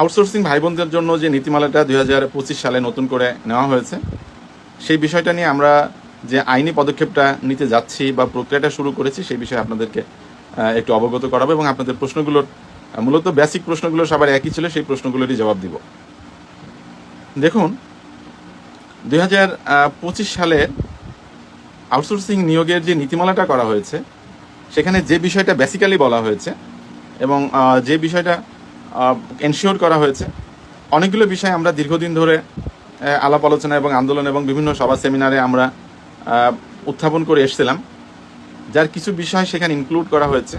Outsourcing ভাই বোনদের জন্য যে নীতিমালাটা দুই হাজার পঁচিশ সালে নতুন করে নেওয়া হয়েছে, সেই বিষয়টা নিয়ে আমরা যে আইনি পদক্ষেপটা নিতে যাচ্ছি বা প্রক্রিয়াটা শুরু করেছি, সেই বিষয়ে আপনাদেরকে একটু অবগত করাবো এবং আপনাদের প্রশ্নগুলোর মূলত বেসিক প্রশ্নগুলো সবার একই ছিল, সেই প্রশ্নগুলোরই জবাব দিব। দেখুন, দুই হাজার পঁচিশ সালে আউটসোর্সিং নিয়োগের যে নীতিমালাটা করা হয়েছে, সেখানে যে বিষয়টা বেসিক্যালি বলা হয়েছে এবং যে বিষয়টা এনশিওর করা হয়েছে। অনেকগুলো বিষয় আমরা দীর্ঘদিন ধরে আলাপ আলোচনা এবং আন্দোলন এবং বিভিন্ন সভা সেমিনারে আমরা উত্থাপন করে এসেছিলাম। যার কিছু বিষয় সেখানে ইনক্লুড করা হয়েছে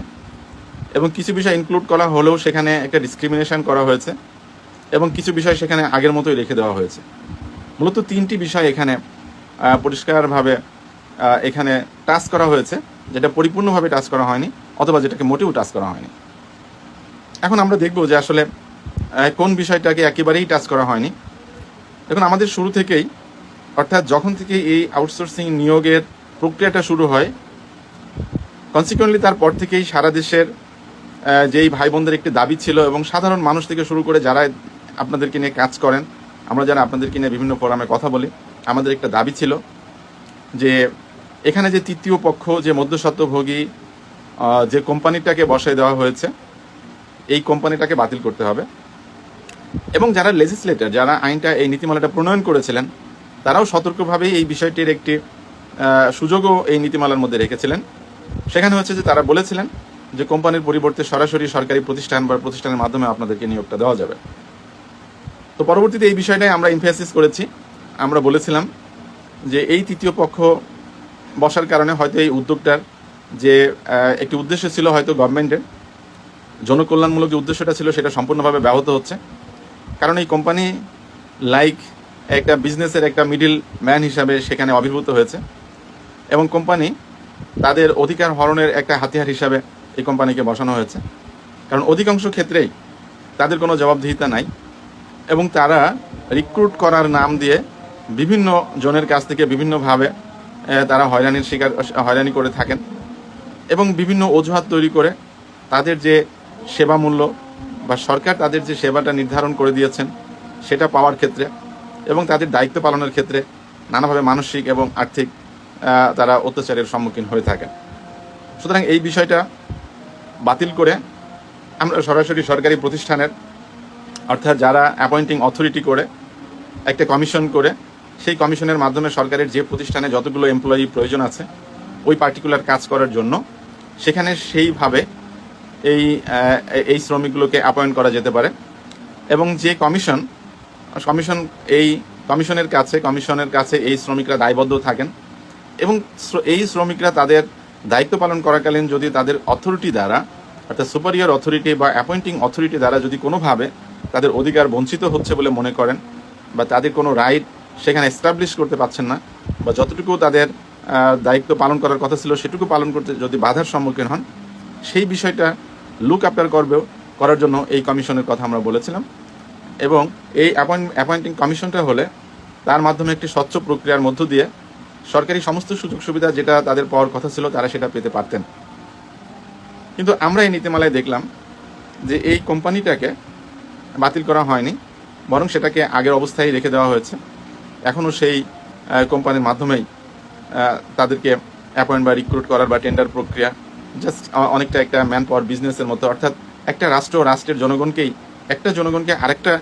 এবং কিছু বিষয় ইনক্লুড করা হলেও সেখানে একটা ডিসক্রিমিনেশন করা হয়েছে এবং কিছু বিষয় সেখানে আগের মতোই রেখে দেওয়া হয়েছে। মূলত তিনটি বিষয় এখানে পরিষ্কারভাবে এখানে টাচ করা হয়েছে, যেটা পরিপূর্ণভাবে টাচ করা হয়নি অথবা যেটাকে মোটেও টাচ করা হয়নি। এখন আমরা দেখব যে আসলে কোন বিষয়টাকে একেবারেই টাচ করা হয়নি। এখন আমাদের শুরু থেকেই, অর্থাৎ যখন থেকে এই আউটসোর্সিং নিয়োগের প্রক্রিয়াটা শুরু হয় কনসিকুয়েন্টলি তারপর থেকেই সারা দেশের যেই ভাই বোনদের একটি দাবি ছিল এবং সাধারণ মানুষ থেকে শুরু করে যারা আপনাদেরকে নিয়ে কাজ করেন, আমরা যারা আপনাদেরকে নিয়ে বিভিন্ন ফোরামে কথা বলি, আমাদের একটা দাবি ছিল যে এখানে যে তৃতীয় পক্ষ, যে মধ্যস্বত্বভোগী যে কোম্পানিটাকে বসায় দেওয়া হয়েছে এই কোম্পানিটাকে বাতিল করতে হবে। এবং যারা লেজিসলেটর যারা আইনটা, এই নীতিমালাটা প্রণয়ন করেছিলেন, তারাও সতর্কভাবেই এই বিষয়টির একটি সুযোগও এই নীতিমালার মধ্যে রেখেছিলেন। সেখানে হচ্ছে যে তারা বলেছিলেন যে কোম্পানির পরিবর্তে সরাসরি সরকারি প্রতিষ্ঠান বা প্রতিষ্ঠানের মাধ্যমে আপনাদেরকে নিয়োগটা দেওয়া যাবে। তো পরবর্তীতে এই বিষয়টাই আমরা ইনফেসিস করেছি। আমরা বলেছিলাম যে এই তৃতীয় পক্ষ বসার কারণে হয়তো এই উদ্যোগটার যে একটি উদ্দেশ্য ছিল হয়তো গভর্নমেন্টের জনকল্যাণমূলক যে উদ্দেশ্যটা ছিল সেটা সম্পূর্ণভাবে ব্যাহত হচ্ছে। কারণ এই কোম্পানি লাইক একটা বিজনেসের একটা মিডিল ম্যান হিসাবে সেখানে আবির্ভূত হয়েছে এবং কোম্পানি তাদের অধিকার হরণের একটা হাতিয়ার হিসাবে এই কোম্পানিকে বসানো হয়েছে। কারণ অধিকাংশ ক্ষেত্রেই তাদের কোনো জবাবদিহিতা নাই এবং তারা রিক্রুট করার নাম দিয়ে বিভিন্ন জনের কাছ থেকে বিভিন্নভাবে তারা হয়রানির শিকার, হয়রানি করে থাকেন এবং বিভিন্ন অজুহাত তৈরি করে তাদের যে সেবা মূল্য বা সরকার তাদের যে সেবাটা নির্ধারণ করে দিয়েছেন, সেটা পাওয়ার ক্ষেত্রে এবং তাদের দায়িত্ব পালনের ক্ষেত্রে নানাভাবে মানসিক এবং আর্থিক তারা অত্যাচারের সম্মুখীন হয়ে থাকেন। সুতরাং এই বিষয়টা বাতিল করে আমরা সরাসরি সরকারি প্রতিষ্ঠানের, অর্থাৎ যারা অ্যাপয়েন্টিং অথরিটি করে, একটা কমিশন করে, সেই কমিশনের মাধ্যমে সরকারের যে প্রতিষ্ঠানে যতগুলো এমপ্লয়ি প্রয়োজন আছে, ওই পার্টিকুলার কাজ করার জন্য সেখানে সেইভাবে এই এই শ্রমিকগুলোকে অ্যাপয়েন্ট করা যেতে পারে। এবং যে কমিশন কমিশন এই কমিশনের কাছে কমিশনের কাছে এই শ্রমিকরা দায়বদ্ধ থাকেন। এবং এই শ্রমিকরা তাদের দায়িত্ব পালন করাকালীন যদি তাদের অথরিটি দ্বারা, অর্থাৎ সুপারিয়র অথরিটি বা অ্যাপয়েন্টিং অথরিটি দ্বারা যদি কোনোভাবে তাদের অধিকার বঞ্চিত হচ্ছে বলে মনে করেন, বা তাদের কোনো রাইট সেখানে এস্টাবলিশ করতে পারছেন না, বা যতটুকু তাদের দায়িত্ব পালন করার কথা ছিল সেটুকু পালন করতে যদি বাধার সম্মুখীন হন, সেই বিষয়টা লুক আফটার করবেও, করার জন্য এই কমিশনের কথা আমরা বলেছিলাম। এবং এই অ্যাপয়েন্টিং কমিশনটা হলে তার মাধ্যমে একটি স্বচ্ছ প্রক্রিয়ার মধ্য দিয়ে সরকারি সমস্ত সুযোগ সুবিধা যেটা তাদের পাওয়ার কথা ছিল তারা সেটা পেতে পারতেন। কিন্তু আমরা এই নীতিমালায় দেখলাম যে এই কোম্পানিটাকে বাতিল করা হয়নি, বরং সেটাকে আগের অবস্থায় রেখে দেওয়া হয়েছে। এখনও সেই কোম্পানির মাধ্যমেই তাদেরকে অ্যাপয়েন্ট বা রিক্রুট করার বা টেন্ডার প্রক্রিয়া জাস্ট অনেকটা একটা ম্যান পাওয়ার বিজনেসের মতো। অর্থাৎ একটা রাষ্ট্র রাষ্ট্রের জনগণকেই, একটা জনগণকে আরেকটা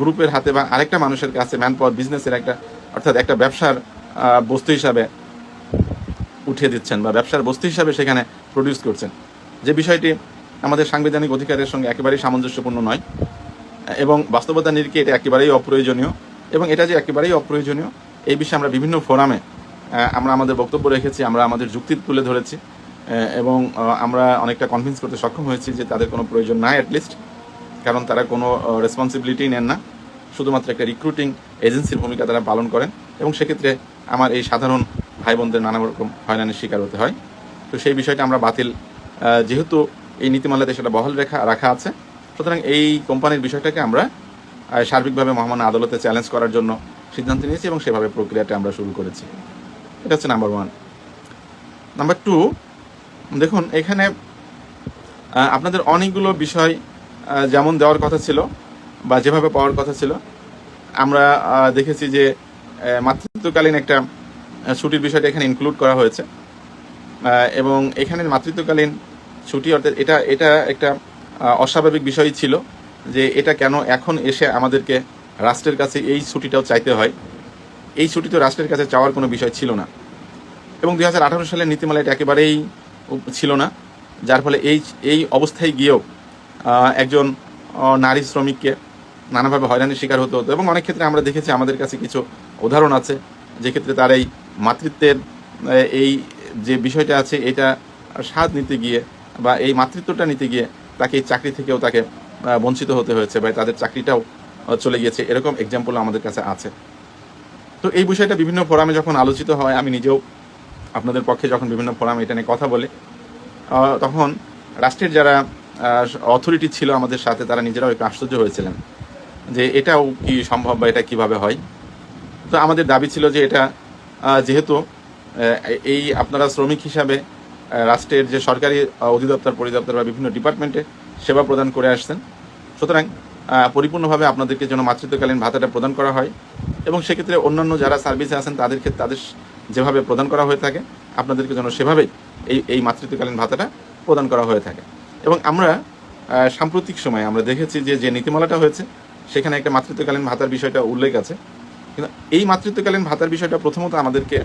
গ্রুপের হাতে বা আরেকটা মানুষের কাছে ম্যান পাওয়ার বিজনেসের একটা, অর্থাৎ একটা ব্যবসার বস্তু হিসাবে উঠিয়ে দিচ্ছেন বা ব্যবসার বস্তু হিসাবে সেখানে প্রডিউস করছেন। যে বিষয়টি আমাদের সাংবিধানিক অধিকারের সঙ্গে একেবারেই সামঞ্জস্যপূর্ণ নয়, এবং বাস্তবতা নিরিখে এটা একেবারেই অপ্রয়োজনীয়, এবং এটা যে একেবারেই অপ্রয়োজনীয়, এই বিষয়ে আমরা বিভিন্ন ফোরামে আমরা আমাদের বক্তব্য রেখেছি, আমরা আমাদের যুক্তি তুলে ধরেছি। এবং আমরা অনেকটা কনভিন্স করতে সক্ষম হয়েছি যে তাদের কোনো প্রয়োজন নাই অ্যাটলিস্ট কারণ তারা কোনো রেসপন্সিবিলিটি নেন না। শুধুমাত্র একটা রিক্রুটিং এজেন্সির ভূমিকা তারা পালন করেন এবং সেক্ষেত্রে আমার এই সাধারণ ভাই বোনদের নানা রকম হয়রানির শিকার হতে হয়। তো সেই বিষয়টা আমরা বাতিল যেহেতু এই নীতিমালাতে সেটা বহাল রেখা, রাখা আছে, সুতরাং এই কোম্পানির বিষয়টাকে আমরা সার্বিকভাবে মহামান্য আদালতে চ্যালেঞ্জ করার জন্য সিদ্ধান্ত নিয়েছি এবং সেভাবে প্রক্রিয়াটা আমরা শুরু করেছি। এটা হচ্ছে নাম্বার ওয়ান নাম্বার টু দেখুন, এখানে আপনাদের অনেকগুলো বিষয় যেমন দেওয়ার কথা ছিল বা যেভাবে পাওয়ার কথা ছিল। আমরা দেখেছি যে মাতৃত্বকালীন একটা ছুটির বিষয়টা এখানে ইনক্লুড করা হয়েছে। এবং এখানে মাতৃত্বকালীন ছুটি অর্থাৎ এটা এটা একটা অস্বাভাবিক বিষয় ছিল যে এটা কেন এখন এসে আমাদেরকে রাষ্ট্রের কাছে এই ছুটিটাও চাইতে হয়। এই ছুটি তো রাষ্ট্রের কাছে চাওয়ার কোনো বিষয় ছিল না। এবং দুই হাজার আঠারো সালের নীতিমালা এটা একেবারেই ছিল না, যার ফলে এই এই অবস্থায় গিয়েও একজন নারী শ্রমিককে নানাভাবে হয়রানির শিকার হতে হতো। এবং অনেক ক্ষেত্রে আমরা দেখেছি আমাদের কাছে কিছু উদাহরণ আছে, যে ক্ষেত্রে তার এই মাতৃত্বের এই যে বিষয়টা আছে, এটা স্বাদ নিতে গিয়ে বা এই মাতৃত্বটা নিতে গিয়ে তাকে এই চাকরি থেকেও তাকে বঞ্চিত হতে হয়েছে বা তাদের চাকরিটাও চলে গিয়েছে। এরকম এক্সাম্পল আমাদের কাছে আছে। তো এই বিষয়টা বিভিন্ন ফোরামে যখন আলোচিত হয়, আমি নিজেও আপনাদের পক্ষে যখন বিভিন্ন ফোরাম এটা নিয়ে কথা বলে তখন রাষ্ট্রের যারা অথরিটি ছিল আমাদের সাথে, তারা নিজেরাও একটু আশ্চর্য হয়েছিলেন যে এটাও কি সম্ভব বা এটা কীভাবে হয়। তো আমাদের দাবি ছিল যে এটা যেহেতু এই আপনারা শ্রমিক হিসাবে রাষ্ট্রের যে সরকারি অধিদপ্তর, পরিদপ্তর বা বিভিন্ন ডিপার্টমেন্টে সেবা প্রদান করে আসছেন। সুতরাং পরিপূর্ণভাবে আপনাদেরকে যেন মাতৃত্বকালীন ভাতাটা প্রদান করা হয় এবং সেক্ষেত্রে অন্যান্য যারা সার্ভিসে আছেন তাদের ক্ষেত্রে, তাদের যেভাবে প্রদান করা হয়ে থাকে, আপনাদেরকে যেন সেভাবেই এই এই মাতৃত্বকালীন ভাতাটা প্রদান করা হয়ে থাকে। এবং আমরা সাম্প্রতিক সময়ে আমরা দেখেছি যে যে নীতিমালাটা হয়েছে, সেখানে একটা মাতৃত্বকালীন ভাতার বিষয়টা উল্লেখ আছে। কিন্তু এই মাতৃত্বকালীন ভাতার বিষয়টা প্রথমত আমাদেরকে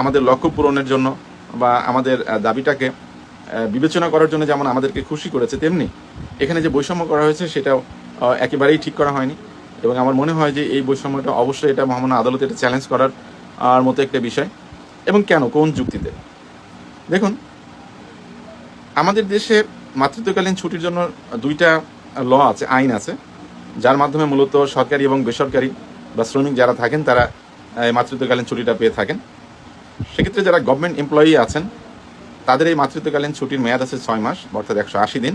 আমাদের লক্ষ্য পূরণের জন্য বা আমাদের দাবিটাকে বিবেচনা করার জন্য যেমন আমাদেরকে খুশি করেছে, তেমনি এখানে যে বৈষম্য করা হয়েছে, সেটাও একেবারেই ঠিক করা হয়নি। এবং আমার মনে হয় যে, এই বৈষম্যটা অবশ্যই এটা মহামান্য আদালতে এটা চ্যালেঞ্জ করার আর মতো একটা বিষয়। এবং কেন? কোন যুক্তিতে? দেখুন, আমাদের দেশে মাতৃত্বকালীন ছুটির জন্য দুইটা ল আছে, আইন আছে, যার মাধ্যমে মূলত সরকারি এবং বেসরকারি বা শ্রমিক যারা থাকেন, তারা মাতৃত্বকালীন ছুটিটা পেয়ে থাকেন। সেক্ষেত্রে যারা গভর্নমেন্ট এমপ্লয়ি আছেন, তাদের এই মাতৃত্বকালীন ছুটির মেয়াদ আছে ছয় মাস, অর্থাৎ একশো আশি দিন।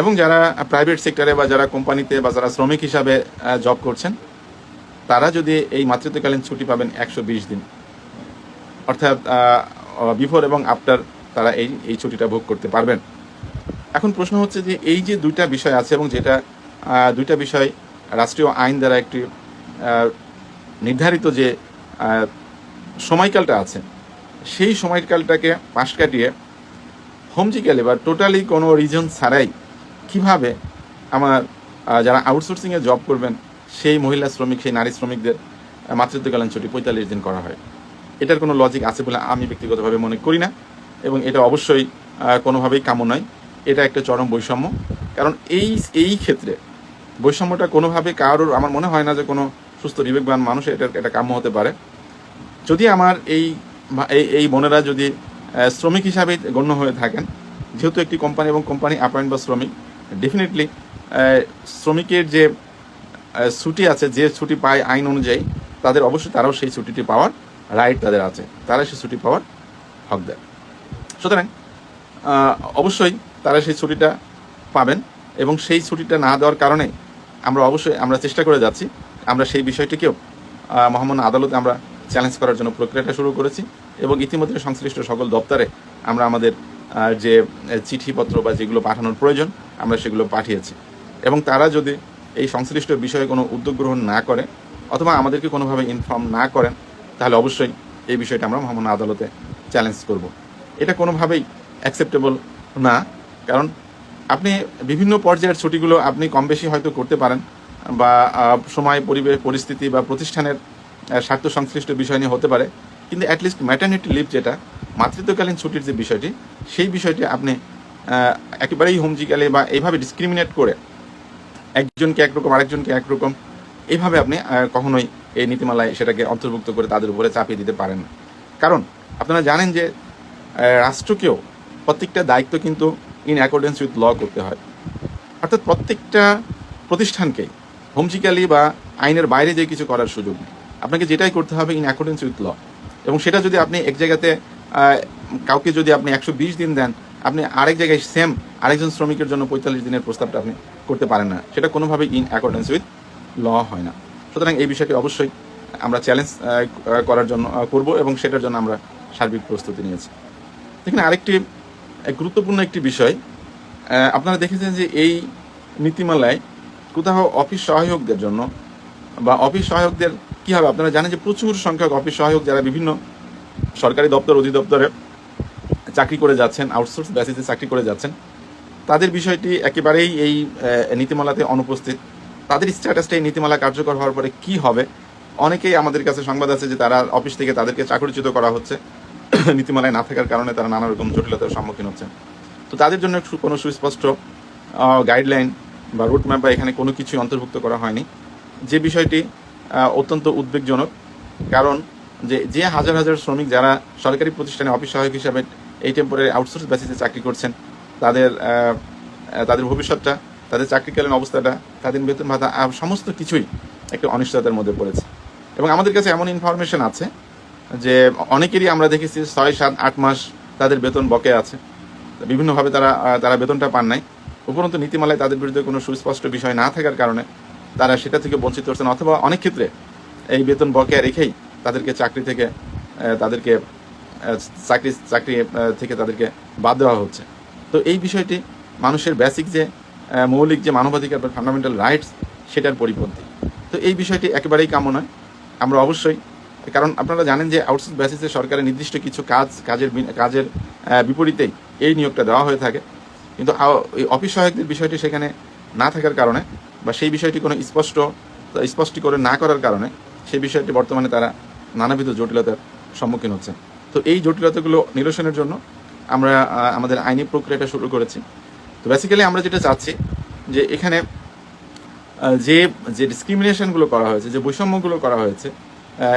এবং যারা প্রাইভেট সেক্টরে বা যারা কোম্পানিতে বা যারা শ্রমিক হিসাবে জব করছেন তারা যদি এই মাতৃত্বকালীন ছুটি পাবেন একশো বিশ দিন। অর্থাৎ বিফোর এবং আফটার তারা এই এই ছুটিটা ভোগ করতে পারবেন। এখন প্রশ্ন হচ্ছে যে এই যে দুইটা বিষয় আছে এবং যেটা দুইটা বিষয় রাষ্ট্রীয় আইন দ্বারা একটি নির্ধারিত যে সময়কালটা আছে, সেই সময়কালটাকে পাশ কাটিয়ে হোমজিক্যালি বা টোটালি কোনো রিজন ছাড়াই কীভাবে আমার যারা আউটসোর্সিংয়ে জব করবেন সেই মহিলা শ্রমিক, সেই নারী শ্রমিকদের মাতৃত্বকালীন ছুটি পঁয়তাল্লিশ দিন করা হয়। এটার কোনো লজিক আছে বলে আমি ব্যক্তিগতভাবে মনে করি না এবং এটা অবশ্যই কোনোভাবেই কাম্য নয়। এটা একটা চরম বৈষম্য। কারণ এই এই ক্ষেত্রে বৈষম্যটা কোনোভাবে কারোর, আমার মনে হয় না যে কোনো সুস্থ বিবেকবান মানুষ এটা এটা কাম্য হতে পারে। যদি আমার এই এই বোনেরা যদি শ্রমিক হিসাবে গণ্য হয়ে থাকেন, যেহেতু একটি কোম্পানি এবং কোম্পানি অ্যাপয়েন্ট বা শ্রমিক ডেফিনেটলি শ্রমিকের যে ছুটি আছে, যে ছুটি পায় আইন অনুযায়ী, তাদের অবশ্যই তারাও সেই ছুটিটি পাওয়ার রাইট তাদের আছে। তারা সেই ছুটি পাওয়ার হক হকদার সুতরাং অবশ্যই তারা সেই ছুটিটা পাবেন এবং সেই ছুটিটা না দেওয়ার কারণে আমরা অবশ্যই, আমরা চেষ্টা করে যাচ্ছি। আমরা সেই বিষয়টিকেও মহামান্য আদালতে আমরা চ্যালেঞ্জ করার জন্য প্রক্রিয়াটা শুরু করেছি এবং ইতিমধ্যে সংশ্লিষ্ট সকল দপ্তরে আমরা আমাদের যে চিঠিপত্র বা যেগুলো পাঠানোর প্রয়োজন, আমরা সেগুলো পাঠিয়েছি। এবং তারা যদি এই সংশ্লিষ্ট বিষয়ে কোনো উদ্যোগ গ্রহণ না করে অথবা আমাদেরকে কোনোভাবে ইনফর্ম না করেন, তাহলে অবশ্যই এই বিষয়টা আমরা মহামান্য আদালতে চ্যালেঞ্জ করব। এটা কোনোভাবেই অ্যাকসেপ্টেবল না, কারণ আপনি বিভিন্ন পর্যায়ের ছুটিগুলো আপনি কম বেশি হয়তো করতে পারেন বা সময়, পরিবেশ, পরিস্থিতি বা প্রতিষ্ঠানের স্বার্থ সংশ্লিষ্ট বিষয় নিয়ে হতে পারে, কিন্তু অ্যাটলিস্ট ম্যাটার্নিটি লিভ যেটা, মাতৃত্বকালীন ছুটির যে বিষয়টি, সেই বিষয়টি আপনি একেবারেই হোমজিক্যালি বা এইভাবে ডিসক্রিমিনেট করে একজনকে একরকম আরেকজনকে একরকম এইভাবে আপনি কখনোই এই নীতিমালায় সেটাকে অন্তর্ভুক্ত করে তাদের উপরে চাপিয়ে দিতে পারেন না। কারণ আপনারা জানেন যে রাষ্ট্রকেও প্রত্যেকটা দায়িত্ব কিন্তু ইন অ্যাকর্ডেন্স উইথ ল করতে হয়। অর্থাৎ প্রত্যেকটা প্রতিষ্ঠানকে হোমজিক্যালি বা আইনের বাইরে যে কিছু করার সুযোগ আপনাকে যেটাই করতে হবে ইন অ্যাকর্ডেন্স উইথ ল এবং সেটা যদি আপনি এক জায়গাতে কাউকে যদি আপনি একশো বিশ দিন দেন, আপনি আরেক জায়গায় সেম আরেকজন শ্রমিকের জন্য পঁয়তাল্লিশ দিনের প্রস্তাবটা আপনি করতে পারেন না, সেটা কোনোভাবে ইন অ্যাকর্ডেন্স উইথ ল হয় না। সুতরাং এই বিষয়টি অবশ্যই আমরা চ্যালেঞ্জ করার জন্য করব এবং সেটার জন্য আমরা সার্বিক প্রস্তুতি নিয়েছি। এখানে আরেকটি গুরুত্বপূর্ণ একটি বিষয় আপনারা দেখেছেন যে এই নীতিমালায় কোথাও অফিস সহায়কদের জন্য বা অফিস সহায়কদের কি হবে? আপনারা জানেন যে প্রচুর সংখ্যক অফিস সহায়ক যারা বিভিন্ন সরকারি দপ্তর, অধিদপ্তরে চাকরি করে যাচ্ছেন আউটসোর্স বেসিসে চাকরি করে যাচ্ছেন তাদের বিষয়টি একেবারেই এই নীতিমালাতে অনুপস্থিত। তাদের স্ট্যাটাসটা এই নীতিমালা কার্যকর হওয়ার পরে কি হবে? অনেকেই আমাদের কাছে সংবাদ আছে যে তারা অফিস থেকে তাদেরকে চাকরিচ্যুত করা হচ্ছে। নীতিমালায় না থাকার কারণে তারা নানা রকম জটিলতার সম্মুখীন হচ্ছেন। তো তাদের জন্য কোনো সুস্পষ্ট গাইডলাইন বা রুট ম্যাপ বা এখানে কোনো কিছুই অন্তর্ভুক্ত করা হয়নি। যে বিষয়টি অত্যন্ত উদ্বেগজনক, কারণ যে যে হাজার হাজার শ্রমিক যারা সরকারি প্রতিষ্ঠানে অফিস সহায়ক হিসাবে এই টেম্পোরারি আউটসোর্স বেসিসে চাকরি করছেন তাদের তাদের ভবিষ্যৎটা, তাদের চাকরিকালীন অবস্থাটা, তাদের বেতন ভাতা সমস্ত কিছুই একটা অনিশ্চয়তার মধ্যে পড়েছে। এবং আমাদের কাছে এমন ইনফরমেশন আছে যে অনেকেরই আমরা দেখেছি ছয়, সাত, আট মাস তাদের বেতন বকে আছে। বিভিন্নভাবে তারা তারা বেতনটা পান নাই। উপরন্তু নীতিমালায় তাদের বিরুদ্ধে কোনো সুস্পষ্ট বিষয় না থাকার কারণে তারা সেটা থেকে বঞ্চিত হচ্ছেন অথবা অনেক ক্ষেত্রে এই বেতন বকেয়া রেখেই তাদেরকে চাকরি থেকে তাদেরকে চাকরি চাকরি থেকে তাদেরকে বাদ দেওয়া হচ্ছে। তো এই বিষয়টি মানুষের বেসিক যে মৌলিক যে মানবাধিকার বা ফান্ডামেন্টাল রাইটস সেটার পরিপন্থী। তো এই বিষয়টি একেবারেই কাম্য নয়। আমরা অবশ্যই, কারণ আপনারা জানেন যে আউটসোর্স বেসিসে সরকারের নির্দিষ্ট কিছু কাজ, কাজের কাজের বিপরীতেই এই নিয়োগটা দেওয়া হয়ে থাকে। কিন্তু এই অফিস সহায়কদের বিষয়টি সেখানে না থাকার কারণে বা সেই বিষয়টি কোনো স্পষ্ট, স্পষ্টীকরণ না করার কারণে সেই বিষয়টি বর্তমানে তারা নানাবিধ জটিলতার সম্মুখীন হচ্ছে তো এই জটিলতাগুলো নিরসনের জন্য আমরা আমাদের আইনি প্রক্রিয়াটা শুরু করেছি। তো বেসিক্যালি আমরা যেটা চাচ্ছি যে এখানে যে যে ডিসক্রিমিনেশনগুলো করা হয়েছে, যে বৈষম্যগুলো করা হয়েছে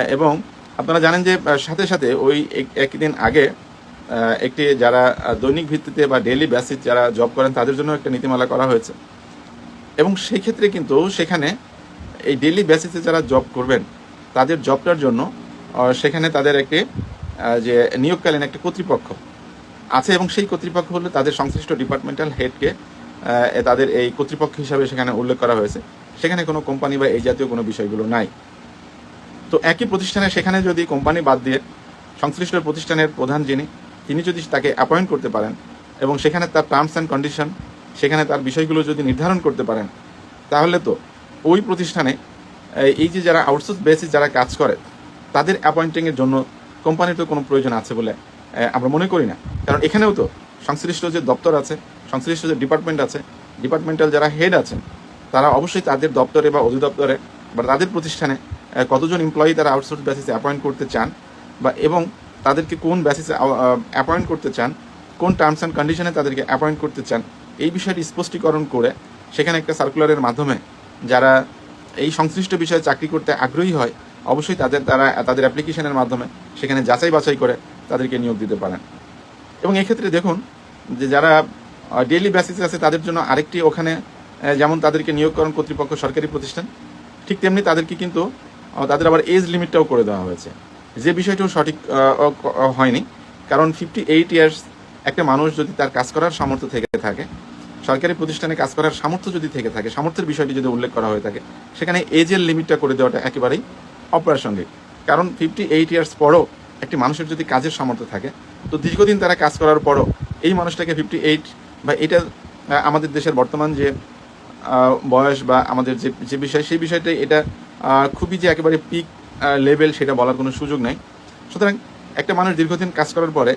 এবং আপনারা জানেন যে সাথে সাথে ওই এক- একদিন আগে একটি যারা দৈনিক ভিত্তিতে বা ডেইলি বেসিস যারা জব করেন, তাদের জন্য একটা নীতিমালা করা হয়েছে। এবং সেই ক্ষেত্রে কিন্তু সেখানে এই ডেইলি বেসিসে যারা জব করবেন, তাদের জবটার জন্য সেখানে তাদের একটি যে নিয়োগকালীন একটা কর্তৃপক্ষ। আছে এবং সেই কর্তৃপক্ষ হলো তাদের সংশ্লিষ্ট ডিপার্টমেন্টাল হেডকে তাদের এই কর্তৃপক্ষ হিসাবে সেখানে উল্লেখ করা হয়েছে। সেখানে কোনো কোম্পানি বা এই জাতীয় কোনো বিষয়গুলো নাই। তো একই প্রতিষ্ঠানে সেখানে যদি কোম্পানি বাদ দিয়ে সংশ্লিষ্ট প্রতিষ্ঠানের প্রধান যিনি, তিনি যদি তাকে অ্যাপয়েন্ট করতে পারেন এবং সেখানে তার টার্মস অ্যান্ড কন্ডিশন সেখানে তার বিষয়গুলো যদি নির্ধারণ করতে পারেন, তাহলে তো ওই প্রতিষ্ঠানে এই- যে যারা আউটসোর্স বেসিস যারা কাজ করে, তাদের অ্যাপয়েন্টিংয়ের জন্য কোম্পানির তো কোনো প্রয়োজন আছে বলে আমরা মনে করি না। কারণ এখানেও তো সংশ্লিষ্ট যে দপ্তর আছে, সংশ্লিষ্ট যে ডিপার্টমেন্ট আছে ডিপার্টমেন্টাল যারা হেড আছেন তারা অবশ্যই তাদের দপ্তরে বা অধিদপ্তরে বা তাদের প্রতিষ্ঠানে কতজন এমপ্লয়ি তারা আউটসোর্স বেসিসে অ্যাপয়েন্ট করতে চান বা এবং তাদেরকে কোন বেসিসে অ্যাপয়েন্ট করতে চান, কোন টার্মস অ্যান্ড কন্ডিশনে তাদেরকে অ্যাপয়েন্ট করতে চান, এই বিষয়টি স্পষ্টীকরণ করে সেখানে একটা সার্কুলারের মাধ্যমে যারা এই সংশ্লিষ্ট বিষয়ে চাকরি করতে আগ্রহী হয়, অবশ্যই তাদের তারা তাদের অ্যাপ্লিকেশনের মাধ্যমে সেখানে যাচাই বাছাই করে তাদেরকে নিয়োগ দিতে পারেন। এবং এক্ষেত্রে দেখুন যে যারা ডেইলি বেসিসে আছে, তাদের জন্য আরেকটি ওখানে যেমন তাদেরকে নিয়োগকরণ কর্তৃপক্ষ সরকারি প্রতিষ্ঠান, ঠিক তেমনি তাদেরকে কিন্তু তাদের আবার এজ লিমিটটাও করে দেওয়া হয়েছে। যে বিষয়টিও সঠিক হয়নি। কারণ ফিফটি এইট ইয়ার্স একটা মানুষ যদি তার কাজ করার সামর্থ্য থেকে থাকে, সরকারি প্রতিষ্ঠানে কাজ করার সামর্থ্য যদি থেকে থাকে, সামর্থ্যের বিষয়টি যদি উল্লেখ করা হয়ে থাকে, সেখানে এজের লিমিটটা করে দেওয়াটা একেবারেই অপ্রাসঙ্গিক। কারণ ফিফটি এইট ইয়ার্স পরও একটি মানুষের যদি কাজের সামর্থ্য থাকে, তো দীর্ঘদিন তারা কাজ করার পরও এই মানুষটাকে ফিফটি এইট বা এটা আমাদের দেশের বর্তমান যে বয়স বা আমাদের যে যে বিষয়, সেই বিষয়টাই এটা খুবই যে একেবারে পিক লেভেল সেটা বলার কোনো সুযোগ নাই। সুতরাং একটা মানুষ দীর্ঘদিন কাজ করার পরে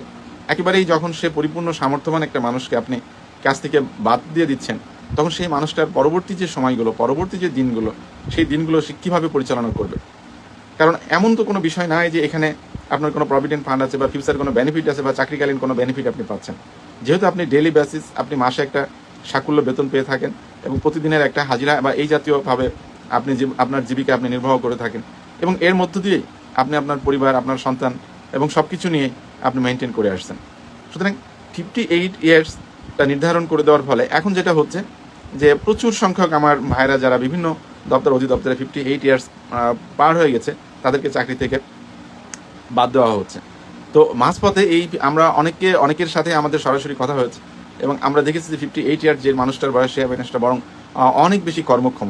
একেবারেই যখন সে পরিপূর্ণ সামর্থ্যবান একটা মানুষকে আপনি কাজ থেকে বাদ দিয়ে দিচ্ছেন, তখন সেই মানুষটার পরবর্তী যে সময়গুলো, পরবর্তী যে দিনগুলো, সেই দিনগুলো সে কীভাবে পরিচালনা করবে? কারণ এমন তো কোনো বিষয় নাই যে এখানে আপনার কোনো প্রভিডেন্ট ফান্ড আছে বা ফিউচার কোনো বেনিফিট আছে বা চাকরিকালীন কোনো বেনিফিট আপনি পাচ্ছেন। যেহেতু আপনি ডেইলি বেসিস আপনি মাসে একটা সাকুল্য বেতন পেয়ে থাকেন এবং প্রতিদিনের একটা হাজিরা বা এই জাতীয়ভাবে আপনি আপনার জীবিকা আপনি নির্বাহ করে থাকেন এবং এর মধ্য দিয়েই আপনি আপনার পরিবার, আপনার সন্তান এবং সব কিছু নিয়ে আপনি মেনটেন করে আসছেন। সুতরাং ফিফটি এইট ইয়ার্সটা নির্ধারণ করে দেওয়ার ফলে এখন যেটা হচ্ছে যে প্রচুর সংখ্যক আমার ভাইরা যারা বিভিন্ন দপ্তর, অধিদপ্তরে ফিফটি এইট ইয়ার্স পার হয়ে গেছে, তাদেরকে চাকরি থেকে বাদ দেওয়া হচ্ছে। তো মাঝপথে এই আমরা অনেককে, অনেকের সাথে আমাদের সরাসরি কথা হয়েছে এবং আমরা দেখেছি যে ফিফটি এইট ইয়ার যে মানুষটার বয়স, সে মানুষটা বরং অনেক বেশি কর্মক্ষম।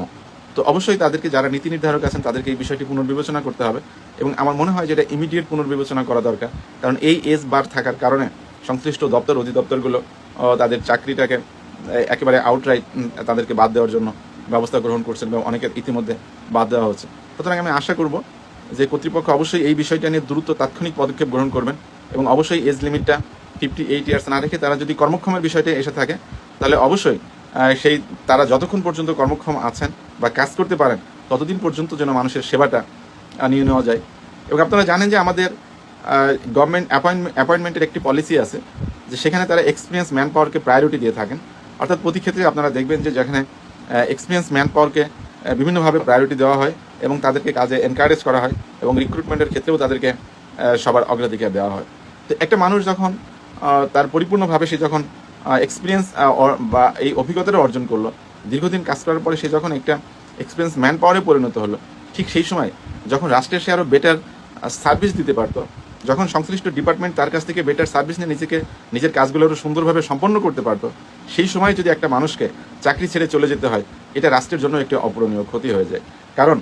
তো অবশ্যই তাদেরকে যারা নীতি নির্ধারক আছেন, তাদেরকে এই বিষয়টি পুনর্বিবেচনা করতে হবে এবং আমার মনে হয় যেটা ইমিডিয়েট পুনর্বিবেচনা করা দরকার, কারণ এই এজ বার থাকার কারণে সংশ্লিষ্ট দপ্তর, অধিদপ্তরগুলো তাদের চাকরিটাকে একেবারে আউটরাইট তাদেরকে বাদ দেওয়ার জন্য ব্যবস্থা গ্রহণ করছেন এবং অনেকের ইতিমধ্যে বাদ দেওয়া হচ্ছে। সুতরাং আমি আশা করব যে কর্তৃপক্ষ অবশ্যই এই বিষয়টা নিয়ে দ্রুত তাৎক্ষণিক পদক্ষেপ গ্রহণ করবেন এবং অবশ্যই এজ লিমিটটা ফিফটি এইট ইয়ার্স না রেখে তারা যদি কর্মক্ষমের বিষয়টা এসে থাকে, তাহলে অবশ্যই সেই তারা যতক্ষণ পর্যন্ত কর্মক্ষম আছেন বা কাজ করতে পারেন, ততদিন পর্যন্ত যেন মানুষের সেবাটা নিয়ে নেওয়া যায়। এবং আপনারা জানেন যে আমাদের গভর্নমেন্ট অ্যাপয়েন্টমেন্ট অ্যাপয়েন্টমেন্টের একটি পলিসি আছে, যে সেখানে তারা এক্সপিরিয়েন্স ম্যান পাওয়ারকে প্রায়োরিটি দিয়ে থাকেন। অর্থাৎ প্রতি ক্ষেত্রে আপনারা দেখবেন যে যেখানে এক্সপিরিয়েন্স ম্যান পাওয়ারকে বিভিন্নভাবে প্রায়োরিটি দেওয়া হয় এবং তাদেরকে কাজে এনকারেজ করা হয় এবং রিক্রুটমেন্টের ক্ষেত্রেও তাদেরকে সবার অগ্রাধিকার দেওয়া হয়। তো একটা মানুষ যখন তার পরিপূর্ণভাবে সে যখন এক্সপিরিয়েন্স বা এই অভিজ্ঞতাটা অর্জন করল, দীর্ঘদিন কাজ করার পরে সে যখন একটা এক্সপিরিয়েন্স ম্যান পাওয়ারে পরিণত হলো, ঠিক সেই সময় যখন রাষ্ট্রের সে আরও বেটার সার্ভিস দিতে পারতো, যখন সংশ্লিষ্ট ডিপার্টমেন্ট তার কাছ থেকে বেটার সার্ভিস নিয়ে নিজেকে, নিজের কাজগুলো আরও সুন্দরভাবে সম্পন্ন করতে পারতো, সেই সময় যদি একটা মানুষকে চাকরি ছেড়ে চলে যেতে হয়, এটা রাষ্ট্রের জন্য একটি অপূরণীয় ক্ষতি হয়ে যায়। কারণ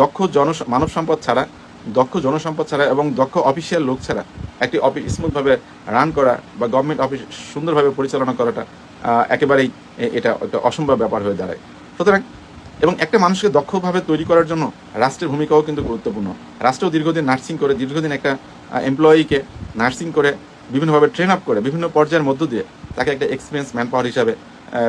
দক্ষ জন মানব সম্পদ ছাড়া, দক্ষ জনসম্পদ ছাড়া এবং দক্ষ অফিসিয়াল লোক ছাড়া একটি অফিস স্মুথভাবে রান করা বা গভর্নমেন্ট অফিস সুন্দরভাবে পরিচালনা করাটা একেবারেই এটা একটা অসম্ভব ব্যাপার হয়ে দাঁড়ায়। সুতরাং, এবং একটা মানুষকে দক্ষভাবে তৈরি করার জন্য রাষ্ট্রের ভূমিকাও কিন্তু গুরুত্বপূর্ণ। রাষ্ট্রও দীর্ঘদিন নার্সিং করে, দীর্ঘদিন একটা এমপ্লয়িকে নার্সিং করে, বিভিন্নভাবে ট্রেন আপ করে, বিভিন্ন পর্যায়ের মধ্য দিয়ে তাকে একটা এক্সপিরিয়েন্স ম্যান পাওয়ার হিসাবে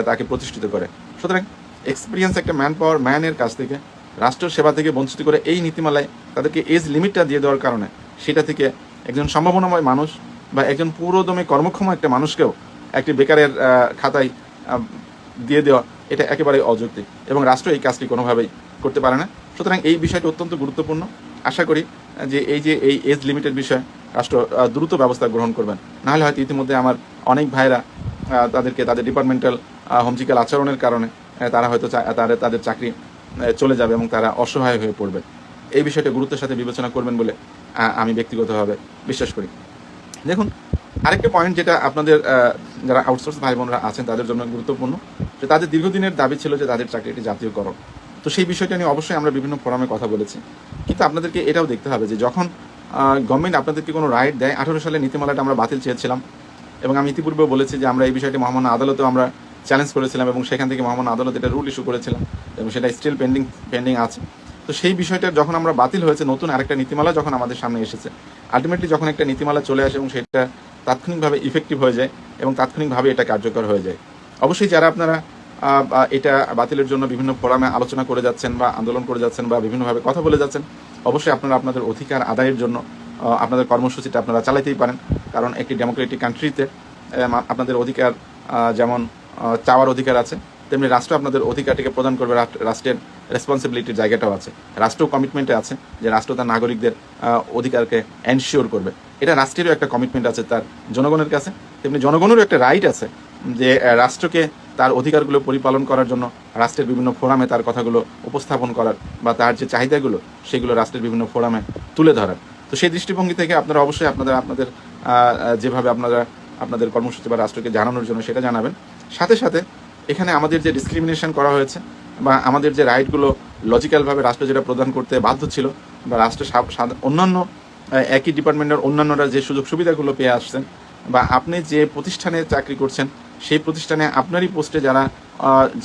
তাকে প্রতিষ্ঠিত করে। সুতরাং এক্সপিরিয়েন্স একটা ম্যান পাওয়ার ম্যানের কাছ থেকে রাষ্ট্র সেবা থেকে বঞ্চিত করে এই নীতিমালায় তাদেরকে এজ লিমিটটা দিয়ে দেওয়ার কারণে সেটা থেকে একজন সম্ভাবনাময় মানুষ বা একজন পুরোদমে কর্মক্ষম একটা মানুষকেও একটি বেকারের খাতায় দিয়ে দেওয়া এটা একেবারে অযৌক্তিক এবং রাষ্ট্র এই কাজটি কোনোভাবেই করতে পারে না। সুতরাং এই বিষয়টি অত্যন্ত গুরুত্বপূর্ণ। আশা করি যে এই যে এই এজ লিমিটের বিষয়ে রাষ্ট্র দ্রুত ব্যবস্থা গ্রহণ করবেন। নাহলে হয়তো ইতিমধ্যে আমার অনেক ভাইরা তাদেরকে তাদের ডিপার্টমেন্টাল হোমজিক্যাল আচরণের কারণে তারা হয়তো তাদের তাদের চাকরি চলে যাবে এবং তারা অসহায় হয়ে পড়বে। এই বিষয়টা গুরুত্বের সাথে বিবেচনা করবেন বলে আমি ব্যক্তিগতভাবে বিশ্বাস করি। দেখুন, আরেকটা পয়েন্ট যেটা আপনাদের যারা আউটসোর্স ভাই বোনরা আছেন, তাদের জন্য গুরুত্বপূর্ণ, যে তাদের দীর্ঘদিনের দাবি ছিল যে তাদের চাকরিটি জাতীয়করণ। তো সেই বিষয়টা নিয়ে অবশ্যই আমরা বিভিন্ন ফোরামে কথা বলেছি। কিন্তু আপনাদেরকে এটাও দেখতে হবে যে যখন গভর্নমেন্ট আপনাদেরকে কোনো রাইট দেয়, আঠারো সালে নীতিমালাটা আমরা বাতিল চেয়েছিলাম। এবং আমি ইতিপূর্বেও বলেছি যে আমরা এই বিষয়টি মহামান্য আদালতেও আমরা চ্যালেঞ্জ করেছিলাম এবং সেখান থেকে মহামান্য আদালত এটা রুল ইস্যু করেছিলাম এবং সেটা স্টিল পেন্ডিং পেন্ডিং আছে। তো সেই বিষয়টা যখন আমরা বাতিল হয়েছে, নতুন আরেকটা নীতিমালা যখন আমাদের সামনে এসেছে আলটিমেটলি যখন একটা নীতিমালা চলে আসে এবং সেটা তাৎক্ষণিকভাবে ইফেক্টিভ হয়ে যায় এবং তাৎক্ষণিকভাবে এটা কার্যকর হয়ে যায়। অবশ্যই যারা আপনারা এটা বাতিলের জন্য বিভিন্ন ফোরামে আলোচনা করে যাচ্ছেন বা আন্দোলন করে যাচ্ছেন বা বিভিন্নভাবে কথা বলে যাচ্ছেন, অবশ্যই আপনারা আপনাদের অধিকার আদায়ের জন্য আপনাদের কর্মসূচিটা আপনারা চালাতেই পারেন। কারণ একটি ডেমোক্রেটিক কান্ট্রিতে আপনাদের অধিকার যেমন চাওয়ার অধিকার আছে। তেমনি রাষ্ট্র আপনাদের অধিকারটিকে প্রদান করবে রাষ্ট্র- রাষ্ট্রের রেসপন্সিবিলিটির জায়গাটাও আছে। রাষ্ট্র কমিটমেন্টে আছে যে রাষ্ট্র তার নাগরিকদের অধিকারকে এনশিওর করবে। এটা রাষ্ট্রেরও একটা কমিটমেন্ট আছে তার জনগণের কাছে। তেমনি জনগণেরও একটা রাইট আছে যে রাষ্ট্রকে তার অধিকারগুলো পরিপালন করার জন্য রাষ্ট্রের বিভিন্ন ফোরামে তার কথাগুলো উপস্থাপন করার বা তার যে চাহিদাগুলো, সেগুলো রাষ্ট্রের বিভিন্ন ফোরামে তুলে ধরার। তো সেই দৃষ্টিভঙ্গি থেকে আপনারা অবশ্যই আপনাদের আপনাদের যেভাবে আপনারা, আপনাদের কর্মসূচি বা রাষ্ট্রকে জানানোর জন্য সেটা জানাবেন। সাথে সাথে এখানে আমাদের যে ডিসক্রিমিনেশন করা হয়েছে বা আমাদের যে রাইটগুলো লজিক্যালভাবে রাষ্ট্র যেটা প্রদান করতে বাধ্য ছিল বা রাষ্ট্রের অন্যান্য একই ডিপার্টমেন্টের অন্যান্যরা যে সুযোগ সুবিধাগুলো পেয়ে আসছেন বা আপনি যে প্রতিষ্ঠানে চাকরি করছেন, সেই প্রতিষ্ঠানে আপনারই পোস্টে যারা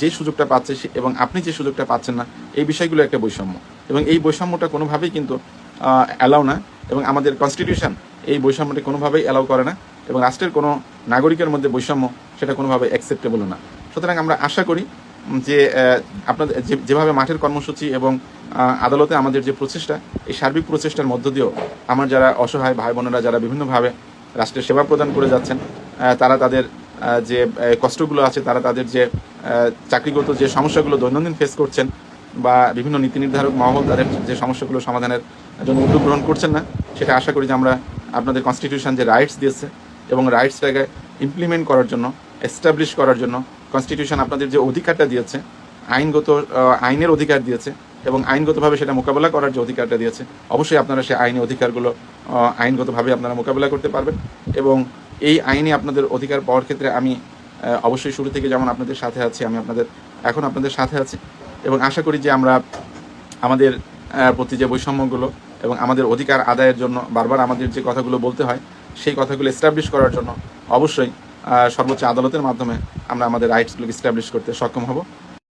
যে সুযোগটা পাচ্ছে এবং আপনি যে সুযোগটা পাচ্ছেন না, এই বিষয়গুলো একটা বৈষম্য। এবং এই বৈষম্যটা কোনোভাবেই কিন্তু অ্যালাউ না এবং আমাদের কনস্টিটিউশন এই বৈষম্যটি কোনোভাবেই অ্যালাউ করে না এবং রাষ্ট্রের কোনো নাগরিকের মধ্যে বৈষম্য সেটা কোনোভাবে অ্যাকসেপ্টেবল না। সুতরাং আমরা আশা করি যে আপনাদের যেভাবে মাঠের কর্মসূচি এবং আদালতে আমাদের যে প্রচেষ্টা, এই সার্বিক প্রচেষ্টার মধ্য দিয়েও আমার যারা অসহায় ভাই বোনেরা, যারা বিভিন্নভাবে রাষ্ট্রের সেবা প্রদান করে যাচ্ছেন তারা তাদের যে কষ্টগুলো আছে, তারা তাদের যে চাকরিগত যে সমস্যাগুলো দৈনন্দিন ফেস করছেন বা বিভিন্ন নীতি নির্ধারক মহল তাদের যে সমস্যাগুলো সমাধানের জন্য উদ্যোগ গ্রহণ করছেন না, সেটা আশা করি যে আমরা আপনাদের কনস্টিটিউশন যে রাইটস দিয়েছে এবং রাইটসটাকে ইমপ্লিমেন্ট করার জন্য এস্টাবলিশ করার জন্য কনস্টিটিউশন আপনাদের যে অধিকারটা দিয়েছে, আইনগত আইনের অধিকার দিয়েছে এবং আইনগতভাবে সেটা মোকাবেলা করার যে অধিকারটা দিয়েছে, অবশ্যই আপনারা সেই আইনি অধিকারগুলো আইনগতভাবে আপনারা মোকাবেলা করতে পারবেন এবং এই আইনে আপনাদের অধিকার পাওয়ার ক্ষেত্রে আমি অবশ্যই শুরু থেকে যেমন আপনাদের সাথে আছি, আমি আপনাদের, এখন আপনাদের সাথে আছি এবং আশা করি যে আমরা আমাদের প্রতি যে বৈষম্যগুলো এবং আমাদের অধিকার আদায়ের জন্য বারবার আমাদের যে কথাগুলো বলতে হয়, সেই কথাগুলো এস্টাবলিশ করার জন্য অবশ্যই সর্বোচ্চ আদালতের মাধ্যমে আমরা আমাদের রাইটসগুলোকে স্ট্যাবলিশ করতে সক্ষম হব।